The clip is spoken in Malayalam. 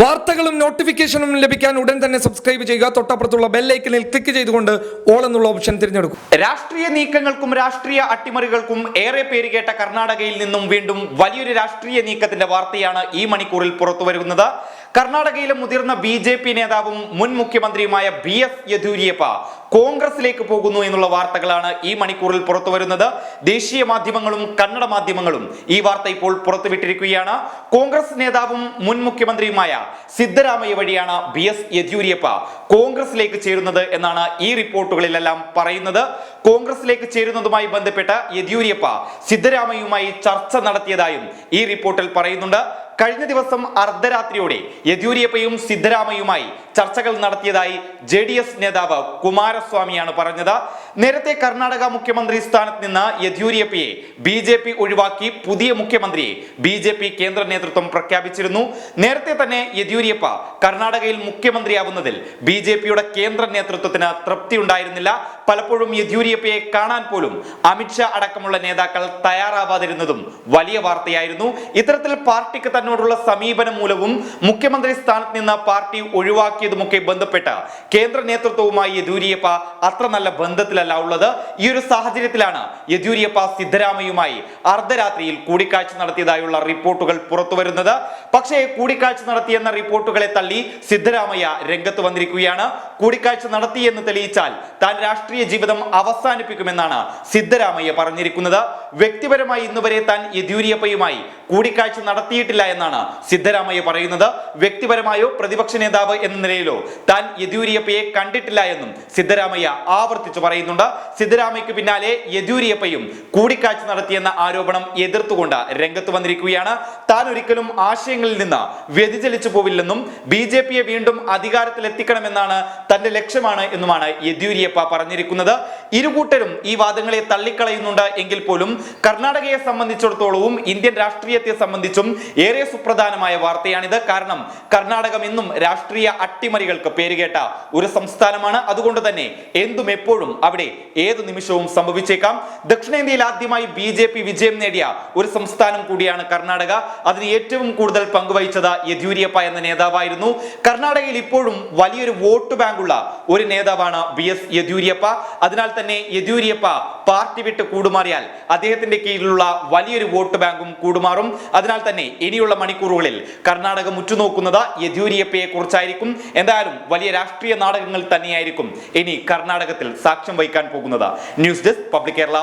വാർത്തകളും നോട്ടിഫിക്കേഷനും ലഭിക്കാൻ ഉടൻ തന്നെ സബ്സ്ക്രൈബ് ചെയ്യുക. തൊട്ടപ്പുറത്തുള്ള ബെല്ലൈക്കനിൽ ക്ലിക്ക് ചെയ്തുകൊണ്ട് ഓൾ എന്നുള്ള ഓപ്ഷൻ തിരഞ്ഞെടുക്കും. രാഷ്ട്രീയ നീക്കങ്ങൾക്കും രാഷ്ട്രീയ അട്ടിമറികൾക്കും ഏറെ പേര് കേട്ട കർണാടകയിൽ നിന്നും വീണ്ടും വലിയൊരു രാഷ്ട്രീയ നീക്കത്തിന്റെ വാർത്തയാണ് ഈ മണിക്കൂറിൽ പുറത്തു വരുന്നത് കർണാടകയിലെ മുതിർന്ന ബി ജെ പി നേതാവും മുൻ മുഖ്യമന്ത്രിയുമായ ബി എസ് യെദ്യൂരിയപ്പ കോൺഗ്രസിലേക്ക് പോകുന്നു എന്നുള്ള വാർത്തകളാണ് ഈ മണിക്കൂറിൽ പുറത്തു വരുന്നത് ദേശീയ മാധ്യമങ്ങളും കന്നഡ മാധ്യമങ്ങളും ഈ വാർത്ത ഇപ്പോൾ പുറത്തുവിട്ടിരിക്കുകയാണ്. കോൺഗ്രസ് നേതാവും മുൻ മുഖ്യമന്ത്രിയുമായ സിദ്ധരാമയ്യ വഴിയാണ് ബി എസ് യെദ്യൂരിയപ്പ കോൺഗ്രസിലേക്ക് ചേരുന്നത് എന്നാണ് ഈ റിപ്പോർട്ടുകളിലെല്ലാം പറയുന്നത്. കോൺഗ്രസിലേക്ക് ചേരുന്നതുമായി ബന്ധപ്പെട്ട് യെദ്യൂരിയപ്പ സിദ്ധരാമയ്യയുമായി ചർച്ച നടത്തിയതായും ഈ റിപ്പോർട്ടിൽ പറയുന്നുണ്ട്. കഴിഞ്ഞ ദിവസം അർദ്ധരാത്രിയോടെ യെദ്യൂരിയപ്പയും സിദ്ധരാമയുമായി ചർച്ചകൾ നടത്തിയതായി ജെ നേതാവ് കുമാരസ്വാമിയാണ് പറഞ്ഞത്. നേരത്തെ കർണാടക മുഖ്യമന്ത്രി സ്ഥാനത്ത് നിന്ന് യെദ്യൂരിയപ്പയെ ബി ജെ പി ഒഴിവാക്കി പുതിയ മുഖ്യമന്ത്രിയെ ബി ജെ പി കേന്ദ്ര നേതൃത്വം പ്രഖ്യാപിച്ചിരുന്നു. നേരത്തെ തന്നെ യെദ്യൂരിയപ്പ കർണാടകയിൽ മുഖ്യമന്ത്രിയാവുന്നതിൽ ബി ജെ പിയുടെ കേന്ദ്ര നേതൃത്വത്തിന് തൃപ്തി ഉണ്ടായിരുന്നില്ല. പലപ്പോഴും യെദ്യൂരിയപ്പയെ കാണാൻ പോലും അമിത്ഷാ അടക്കമുള്ള നേതാക്കൾ തയ്യാറാവാതിരുന്നതും വലിയ വാർത്തയായിരുന്നു. ഇത്തരത്തിൽ പാർട്ടിക്ക് തന്നോടുള്ള സമീപനം മൂലവും മുഖ്യമന്ത്രി സ്ഥാനത്ത് നിന്ന് പാർട്ടി ഒഴിവാക്കിയതുമൊക്കെ ബന്ധപ്പെട്ട് കേന്ദ്ര നേതൃത്വവുമായി യെദ്യൂരിയപ്പ അത്ര നല്ല ബന്ധത്തിലല്ല ഉള്ളത്. ഈ ഒരു സാഹചര്യത്തിലാണ് യെദ്യൂരിയപ്പ സിദ്ധരാമയുമായി അർദ്ധരാത്രിയിൽ കൂടിക്കാഴ്ച നടത്തിയതായുള്ള റിപ്പോർട്ടുകൾ പുറത്തു വരുന്നത്. പക്ഷേ കൂടിക്കാഴ്ച നടത്തിയെന്ന റിപ്പോർട്ടുകളെ തള്ളി സിദ്ധരാമയ്യ രംഗത്ത് വന്നിരിക്കുകയാണ്. കൂടിക്കാഴ്ച നടത്തിയെന്ന് തെളിയിച്ചാൽ താൻ രാഷ്ട്രീയ ജീവിതം അവസാനിപ്പിക്കുമെന്നാണ് സിദ്ധരാമയ്യ പറഞ്ഞിരിക്കുന്നത്. വ്യക്തിപരമായി ഇന്നുവരെ താൻ യെദ്യൂരിയപ്പയുമായി കൂടിക്കാഴ്ച നടത്തിയിട്ടില്ല എന്നാണ് സിദ്ധരാമയ്യ പറയുന്നത്. വ്യക്തിപരമായോ പ്രതിപക്ഷ നേതാവ് എന്ന നിലയിലോ താൻ യെദ്യൂരിയപ്പയെ കണ്ടിട്ടില്ല എന്നും സിദ്ധരാമയ്യ ആവർത്തിച്ചു പറയുന്നുണ്ട്. സിദ്ധരാമയ്യക്ക് പിന്നാലെ യെദ്യൂരിയപ്പയും കൂടിക്കാഴ്ച നടത്തിയെന്ന ആരോപണം എതിർത്തുകൊണ്ട് രംഗത്ത് വന്നിരിക്കുകയാണ്. താൻ ഒരിക്കലും ആശയങ്ങളിൽ നിന്ന് വ്യതിചലിച്ചു പോവില്ലെന്നും ബി ജെ പിയെ വീണ്ടും അധികാരത്തിൽ എത്തിക്കണമെന്നാണ് തന്റെ ലക്ഷ്യമാണ് എന്നുമാണ് യെദ്യൂരിയപ്പ പറഞ്ഞിരിക്കുന്നത്. ഇരുകൂട്ടരും ഈ വാദങ്ങളെ തള്ളിക്കളയുന്നുണ്ട് എങ്കിൽ പോലും കർണാടകയെ സംബന്ധിച്ചിടത്തോളവും ഇന്ത്യൻ രാഷ്ട്രീയത്തെ സംബന്ധിച്ചും ഏറെ സുപ്രധാനമായ വാർത്തയാണിത്. കാരണം കർണാടകം ഇന്നും രാഷ്ട്രീയ അട്ടിമറികൾക്ക് പേരുകേട്ട ഒരു സംസ്ഥാനമാണ്. അതുകൊണ്ട് തന്നെ എന്തും എപ്പോഴും അവിടെ ഏതു നിമിഷവും സംഭവിച്ചേക്കാം. ദക്ഷിണേന്ത്യയിൽ ആദ്യമായി ബി ജെ പി വിജയം നേടിയ ഒരു സംസ്ഥാനം കൂടിയാണ് കർണാടക. അതിന് ഏറ്റവും കൂടുതൽ പങ്കുവഹിച്ചത് യെദ്യൂരിയപ്പ എന്ന നേതാവായിരുന്നു. കർണാടകയിൽ ഇപ്പോഴും വലിയൊരു വോട്ട് ബാങ്കുള്ള ഒരു നേതാവാണ് ബി എസ് യെദ്യൂരിയപ്പ അതിനാൽ തന്നെ യെദ്യൂരിയപ്പ പാർട്ടി വിട്ട് കൂടുമാറിയാൽ അദ്ദേഹത്തിന്റെ കീഴിലുള്ള വലിയൊരു വോട്ട് ബാങ്കും കൂടുമാറും. അതിനാൽ തന്നെ ഇനിയുള്ള മണിക്കൂറുകളിൽ കർണാടക ഉറ്റുനോക്കുന്നത് യെദ്യൂരിയപ്പയെ കുറിച്ചായിരിക്കും എന്തായാലും വലിയ രാഷ്ട്രീയ നാടകങ്ങൾ തന്നെയായിരിക്കും ഇനി കർണാടകത്തിൽ സാക്ഷ്യം വഹിക്കാൻ പോകുന്നത്. News desk public Kerala.